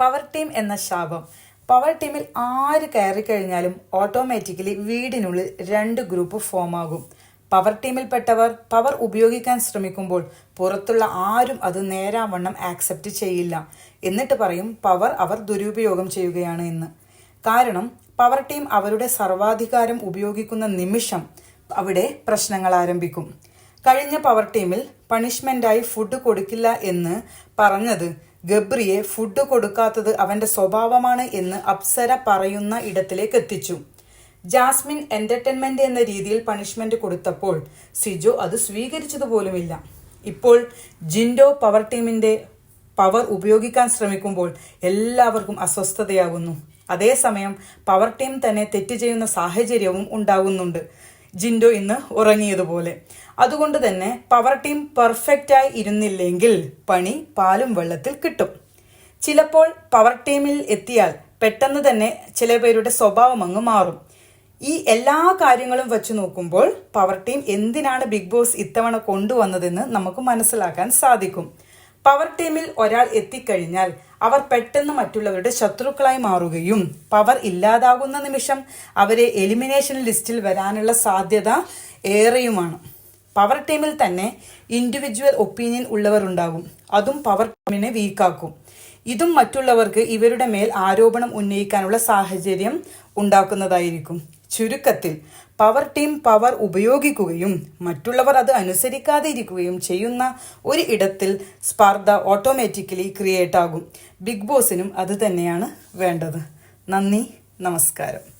Power team എന്ന ശാപം. Power ടീമിൽ ആര് കയറി കഴിഞ്ഞാലും ഓട്ടോമാറ്റിക്കലി വീടിനുള്ളിൽ രണ്ട് ഗ്രൂപ്പ് ഫോം ആകും. പവർ ടീമിൽപ്പെട്ടവർ പവർ ഉപയോഗിക്കാൻ ശ്രമിക്കുമ്പോൾ പുറത്തുള്ള ആരും അത് നേരാവണ്ണം ആക്സെപ്റ്റ് ചെയ്യില്ല. എന്നിട്ട് പറയും പവർ അവർ ദുരുപയോഗം ചെയ്യുകയാണ് എന്ന്. കാരണം പവർ ടീം അവരുടെ സർവാധികാരം ഉപയോഗിക്കുന്ന നിമിഷം അവിടെ പ്രശ്നങ്ങൾ ആരംഭിക്കും. കഴിഞ്ഞ പവർ ടീമിൽ പണിഷ്മെന്റായി ഫുഡ് കൊടുക്കില്ല എന്ന് പറഞ്ഞത് ഗബ്രിയെ ഫുഡ് കൊടുക്കാത്തത് അവന്റെ സ്വഭാവമാണ് എന്ന് അപ്സര പറയുന്ന ഇടത്തിലേക്ക് എത്തിച്ചു. ജാസ്മിൻ എന്റർടൈൻമെന്റ് എന്ന രീതിയിൽ പണിഷ്മെന്റ് കൊടുത്തപ്പോൾ സിജോ അത് സ്വീകരിച്ചതുപോലുമില്ല. ഇപ്പോൾ ജിൻഡോ പവർ ടീമിന്റെ പവർ ഉപയോഗിക്കാൻ ശ്രമിക്കുമ്പോൾ എല്ലാവർക്കും അസ്വസ്ഥതയാകുന്നു. അതേസമയം പവർ ടീം തന്നെ തെറ്റ് ചെയ്യുന്ന സാഹചര്യവും ഉണ്ടാകുന്നുണ്ട്. ജിൻഡോ ഇന്ന് ഉറങ്ങിയതുപോലെ. അതുകൊണ്ട് തന്നെ പവർ ടീം പെർഫെക്റ്റായി ഇരുന്നില്ലെങ്കിൽ പണി പാലും വെള്ളത്തിൽ കിട്ടും. ചിലപ്പോൾ പവർ ടീമിൽ എത്തിയാൽ പെട്ടെന്ന് തന്നെ ചില പേരുടെ സ്വഭാവം അങ്ങ് മാറും. ഈ എല്ലാ കാര്യങ്ങളും വെച്ച് നോക്കുമ്പോൾ പവർ ടീം എന്തിനാണ് ബിഗ് ബോസ് ഇത്തവണ കൊണ്ടുവന്നതെന്ന് നമുക്ക് മനസ്സിലാക്കാൻ സാധിക്കും. പവർ ടീമിൽ ഒരാൾ എത്തിക്കഴിഞ്ഞാൽ അവർ പെട്ടെന്ന് മറ്റുള്ളവരുടെ ശത്രുക്കളായി മാറുകയും പവർ ഇല്ലാതാകുന്ന നിമിഷം അവരെ എലിമിനേഷൻ ലിസ്റ്റിൽ വരാനുള്ള സാധ്യത ഏറെയുമാണ്. പവർ ടീമിൽ തന്നെ ഇൻഡിവിജ്വൽ ഒപ്പീനിയൻ ഉള്ളവർ ഉണ്ടാകും. അതും പവർ ടീമിനെ വീക്കാക്കും ഇതും മറ്റുള്ളവർക്ക് ഇവരുടെ മേൽ ആരോപണം ഉന്നയിക്കാനുള്ള സാഹചര്യം ഉണ്ടാക്കുന്നതായിരിക്കും. ചുരുക്കത്തിൽ പവർ ടീം പവർ ഉപയോഗിക്കുകയും മറ്റുള്ളവർ അത് അനുസരിക്കാതെ ഇരിക്കുകയും ചെയ്യുന്ന ഒരു ഇടത്തിൽ സ്പർദ്ധ ഓട്ടോമാറ്റിക്കലി ക്രിയേറ്റ് ആകും. ബിഗ് ബോസിനും അത് തന്നെയാണ് വേണ്ടത്. നന്ദി നമസ്കാരം.